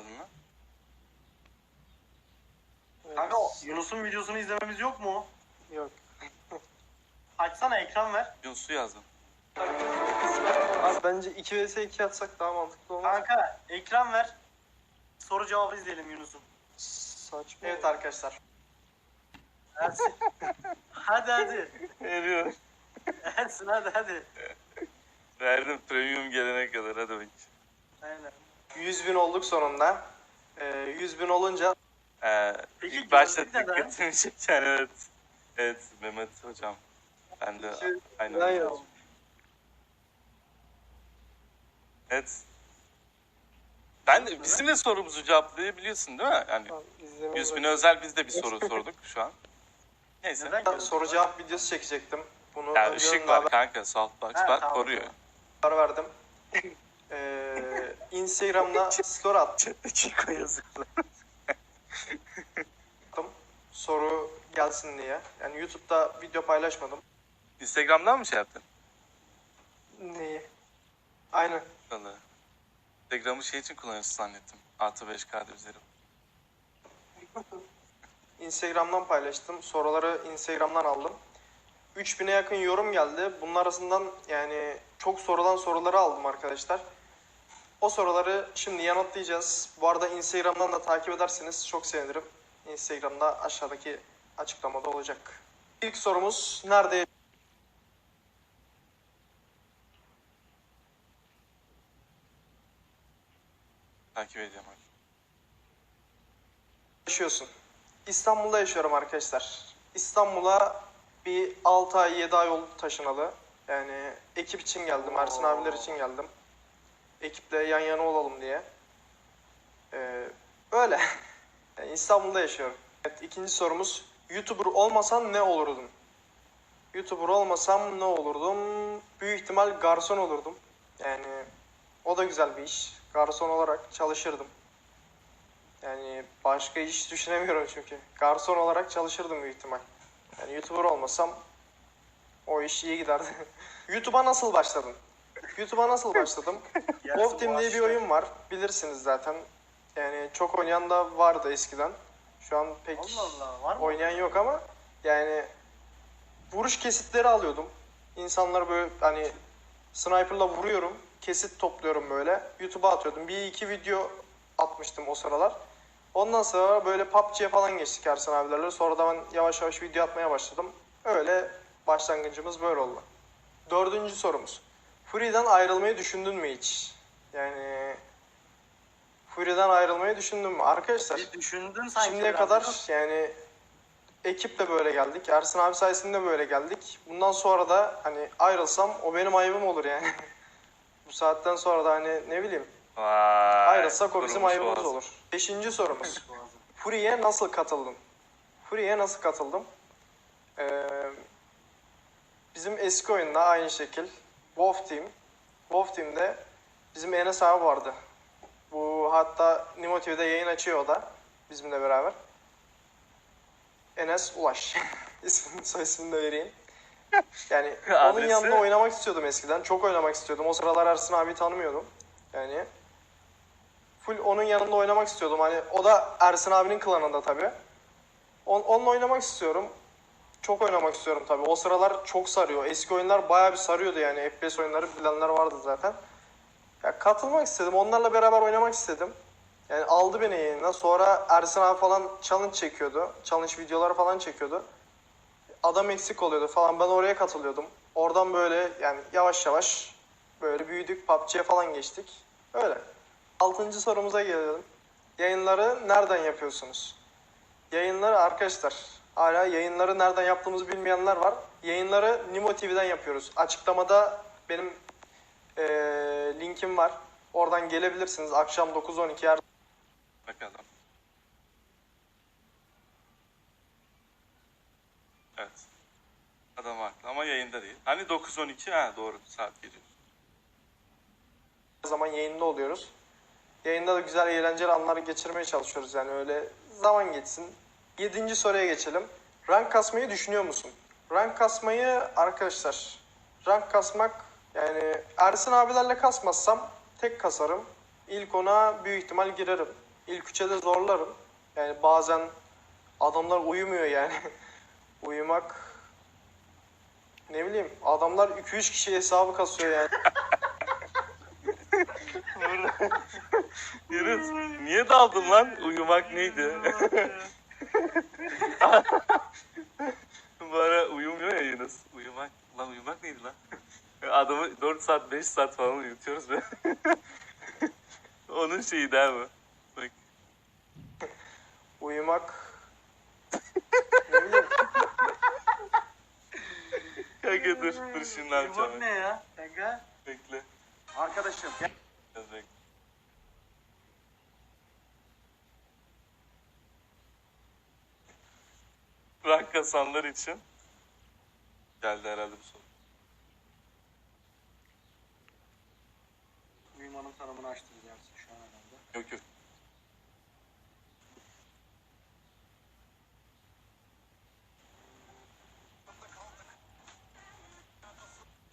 açmadın lan? Kanka Yunus'un videosunu izlememiz yok mu? Yok. Açsana ekran ver. Yunus'u yazdım. Abi bence 2 vs 2 atsak daha mantıklı olmaz. Kanka ekran ver. Soru cevabı izleyelim Yunus'un. Saçma. Evet arkadaşlar. Ersin. hadi hadi. Veriyorum. Ersin hadi hadi. Verdim premium gelene kadar hadi bakayım. Aynen. 100 bin olduk sonunda. Ee, 100 bin olunca Ee, Peki ilk başta gözlük neden? dikkatimi çeken evet. Evet Mehmet hocam. Ben de aynen. ben yazdım. Evet. Ben de bizim de sorumuzu cevaplayabiliyorsun değil mi? Yani Tamam, izlemeye 100 bin özel biz de bir soru sorduk şu an. Neyse. Neden? soru cevap videosu çekecektim. Bunu Ya ışık var kanka. Softbox Ha, bak tamam. koruyor. haber verdim. Ee, Instagram'da story attım. Dakika yazıklar. Soru gelsin diye. Yani YouTube'da video paylaşmadım. Instagram'dan mı şey yaptın? Neyi? Aynen. Vallahi. Instagram'ı şey için kullanıyorsun zannettim. Artı 5K üzerim. Instagram'dan paylaştım. Soruları Instagram'dan aldım. 3000'e yakın yorum geldi. Bunun arasından yani çok sorulan soruları aldım arkadaşlar. O soruları şimdi yanıtlayacağız. Bu arada Instagram'dan da takip ederseniz çok sevinirim. Instagram'da aşağıdaki açıklamada olacak. İlk sorumuz nerede Takip ediyorum. hadi. yaşıyorsun? İstanbul'da yaşıyorum arkadaşlar. İstanbul'a bir 6 ay 7 ay oldu taşınalı. Yani ekip için geldim, Ersin abiler için geldim. Ekiple yan yana olalım diye. Ee, öyle. Yani İstanbul'da yaşıyorum. Evet, ikinci sorumuz. YouTuber olmasan ne olurdun? YouTuber olmasam ne olurdum? Büyük ihtimal garson olurdum. Yani o da güzel bir iş. Garson olarak çalışırdım. Yani başka iş düşünemiyorum çünkü. Garson olarak çalışırdım büyük ihtimal. Yani YouTuber olmasam o iş iyi giderdi. YouTube'a nasıl başladın? YouTube'a nasıl başladım? Wolf Team diye bir oyun var. Bilirsiniz zaten. Yani çok oynayan da vardı eskiden. Şu an pek Allah Allah var mı? oynayan yok ama yani vuruş kesitleri alıyordum. İnsanları böyle hani sniper'la vuruyorum. Kesit topluyorum böyle. YouTube'a atıyordum. Bir iki video atmıştım o sıralar. Ondan sonra böyle PUBG'ye falan geçtik Ersan abilerle. Sonra da ben yavaş yavaş video atmaya başladım. Öyle başlangıcımız böyle oldu. Dördüncü sorumuz. Fury'den ayrılmayı düşündün mü hiç? Yani Fury'den ayrılmayı düşündün mü? Arkadaşlar Bir düşündün sanki Şimdiye biraz kadar ya. yani ekiple böyle geldik. Ersin abi sayesinde böyle geldik. Bundan sonra da hani ayrılsam o benim ayıbım olur yani. Bu saatten sonra da hani ne bileyim Vay. ayrılsak o bizim kurumuş ayıbımız boğazım. olur. Beşinci sorumuz. Fury'e nasıl katıldın? Fury'e nasıl katıldım? Ee, bizim eski oyunda aynı şekil. Wolf Team. Wolf Team'de bizim Enes abi vardı. Bu hatta Nimo TV'de yayın açıyor o da. Bizimle beraber. Enes Ulaş. İsmini, soy ismini de vereyim. Yani onun Adresi? yanında oynamak istiyordum eskiden. Çok oynamak istiyordum. O sıralar Ersin abi tanımıyordum. Yani full onun yanında oynamak istiyordum. Hani o da Ersin abinin klanında tabii. On, onunla oynamak istiyorum. Çok oynamak istiyorum tabii. O sıralar çok sarıyor. Eski oyunlar bayağı bir sarıyordu yani. FPS oyunları bilenler vardı zaten. Ya katılmak istedim. Onlarla beraber oynamak istedim. Yani aldı beni yayına. Sonra Ersin abi falan challenge çekiyordu. Challenge videoları falan çekiyordu. Adam eksik oluyordu falan. Ben oraya katılıyordum. Oradan böyle yani yavaş yavaş böyle büyüdük. PUBG'ye falan geçtik. Öyle. Altıncı sorumuza gelelim. Yayınları nereden yapıyorsunuz? Yayınları arkadaşlar hala yayınları nereden yaptığımızı bilmeyenler var. Yayınları Nimo TV'den yapıyoruz. Açıklamada benim eee, linkim var. Oradan gelebilirsiniz. Akşam 9-12 her Bakalım. Evet. Adam haklı ama yayında değil. Hani 9-12 ha doğru saat geliyor. zaman yayında oluyoruz. Yayında da güzel eğlenceli anları geçirmeye çalışıyoruz yani öyle zaman geçsin. Yedinci soruya geçelim. Rank kasmayı düşünüyor musun? Rank kasmayı arkadaşlar rank kasmak yani Ersin abilerle kasmazsam tek kasarım. İlk ona büyük ihtimal girerim. İlk üçe de zorlarım. Yani bazen adamlar uyumuyor yani. Uyumak ne bileyim adamlar 2-3 kişi hesabı kasıyor yani. Yunus niye daldın lan? Uyumak neydi? Bu ara uyumuyor ya Yunus. Uyumak, lan uyumak neydi lan? Adamı 4 saat 5 saat falan uyutuyoruz be. Onun şeyi değil mi? Bak. Uyumak ne bileyim Kanka dur dur şimdi ne yapacağım? ne ya? Kanka. Bekle. Arkadaşım. bekle. Rank kasanlar için geldi herhalde bu soru. Uyumanın tanımını açtıracaksın şu an herhalde. Yok yok.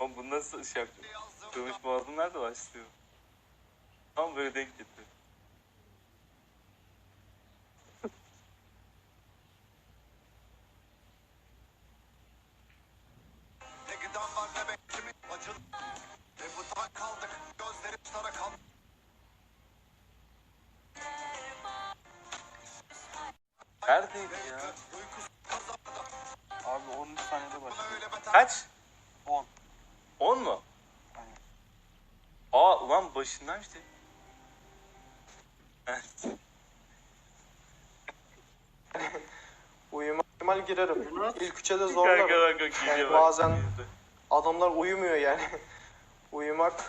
Oğlum bu nasıl şey yapacak? Sığmış boğazım nerede başlıyor? Tam böyle denk getir. Neredeydi ya? Abi 10 saniyede başlıyor. Kaç? 10. 10 mu? Aynen. Aa ulan başından işte. Evet. uyumak ihtimal girerim. İlk üçe de zorlarım. Yani bazen adamlar uyumuyor yani. Uyumak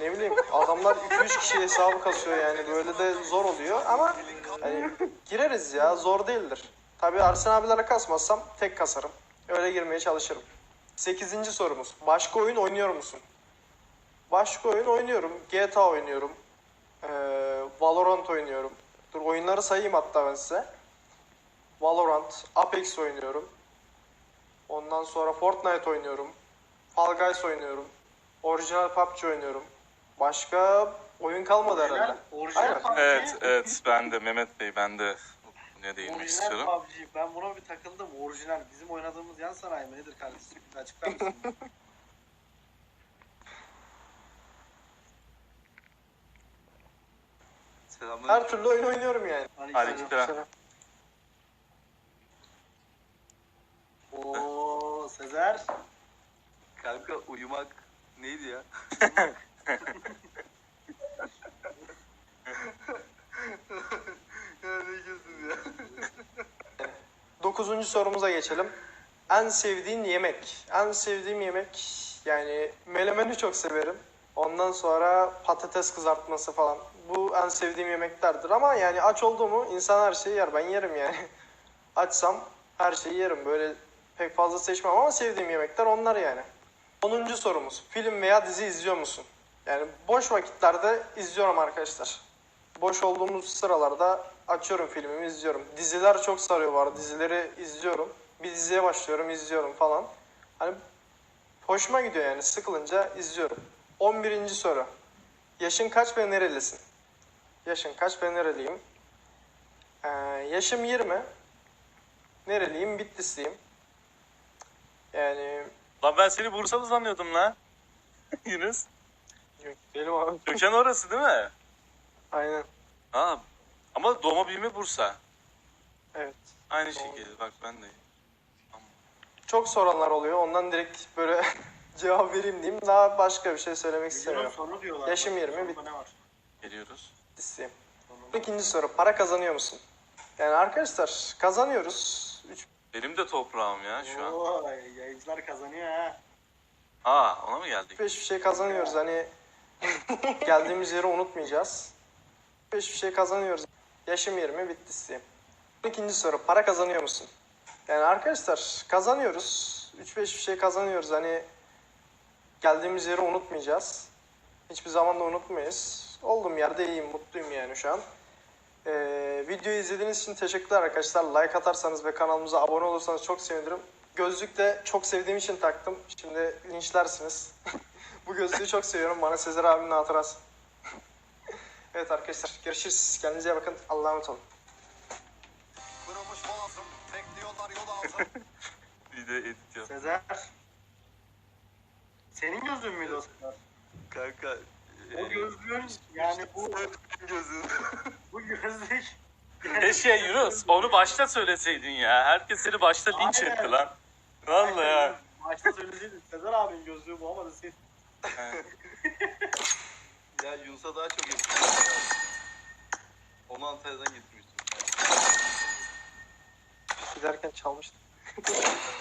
ne bileyim adamlar 2-3 kişi hesabı kasıyor yani böyle de zor oluyor ama hani gireriz ya zor değildir. Tabii Arsen abilere kasmazsam tek kasarım. Öyle girmeye çalışırım. 8. sorumuz. Başka oyun oynuyor musun? Başka oyun oynuyorum. GTA oynuyorum. Ee, Valorant oynuyorum. Dur oyunları sayayım hatta ben size. Valorant, Apex oynuyorum. Ondan sonra Fortnite oynuyorum. Fall Guys oynuyorum. Orijinal PUBG oynuyorum. Başka oyun kalmadı herhalde. Orijinal, orijinal. PUBG. Evet evet ben de Mehmet Bey ben de ne değinmek Orijinal istiyorum. PUBG. Ben buna bir takıldım. Orijinal. Bizim oynadığımız yan sanayi mi nedir kardeşim? Bir açıklar mısın? Her türlü oyun oynuyorum yani. Aleykümselam. Oo Sezer. Kanka uyumak neydi ya ne diyorsun ya? Dokuzuncu sorumuza geçelim. En sevdiğin yemek. En sevdiğim yemek yani melemeni çok severim. Ondan sonra patates kızartması falan. Bu en sevdiğim yemeklerdir ama yani aç olduğumu insan her şeyi yer. Ben yerim yani. Açsam her şeyi yerim. Böyle pek fazla seçmem ama sevdiğim yemekler onlar yani. Onuncu sorumuz. Film veya dizi izliyor musun? Yani boş vakitlerde izliyorum arkadaşlar. Boş olduğumuz sıralarda açıyorum filmimi izliyorum. Diziler çok sarıyor var. Dizileri izliyorum. Bir diziye başlıyorum izliyorum falan. Hani hoşuma gidiyor yani sıkılınca izliyorum. 11. soru. Yaşın kaç ve nerelisin? Yaşın kaç ve nereliyim? Ee, yaşım 20. Nereliyim? Bitlisliyim. Yani Lan ben seni Bursalı zannıyordum lan. Yunus. benim abi. Köken orası değil mi? Aynen. Aa, ama doğma büyüme Bursa. Evet. Aynı şekilde bak ben de. Çok soranlar oluyor. Ondan direkt böyle cevap vereyim diyeyim. Daha başka bir şey söylemek istemiyorum. sonu diyorlar. Yaşım Bak, 20, sonunda bit- ne var? Geliyoruz. İsteyeyim. İkinci soru. Para kazanıyor musun? Yani arkadaşlar kazanıyoruz. Üç Benim de toprağım ya şu an. Oo, yayıncılar kazanıyor ha. Aa ona mı geldik? beş bir şey kazanıyoruz. Hani geldiğimiz yeri unutmayacağız. Beş bir şey kazanıyoruz. Yaşım 20 bitti isteyeyim. İkinci soru. Para kazanıyor musun? Yani arkadaşlar kazanıyoruz. 3-5 bir şey kazanıyoruz. Hani geldiğimiz yeri unutmayacağız. Hiçbir zaman da unutmayız. Olduğum yerde iyiyim, mutluyum yani şu an. Ee, videoyu izlediğiniz için teşekkürler arkadaşlar. Like atarsanız ve kanalımıza abone olursanız çok sevinirim. Gözlük de çok sevdiğim için taktım. Şimdi linçlersiniz. Bu gözlüğü çok seviyorum. Bana Sezer abinin hatırası. Evet arkadaşlar görüşürüz. Kendinize iyi bakın. Allah'a emanet olun. Kırılmış boğazım. Bekliyorlar yol ağzım. Bir de edit yap. Sezer. Senin gözlüğün müydü o Sezer? Kanka. O gözlüğün yani bu gözün. bu gözlük. Keşke Yunus onu başta söyleseydin ya. Herkes seni başta linç Aynen. etti lan. Vallahi ya. Başta söyleseydin Sezer abinin gözlüğü bu ama da senin. ya Yunus'a daha çok yakışıyor. Onu Antalya'dan getirmiştim. Giderken çalmıştım.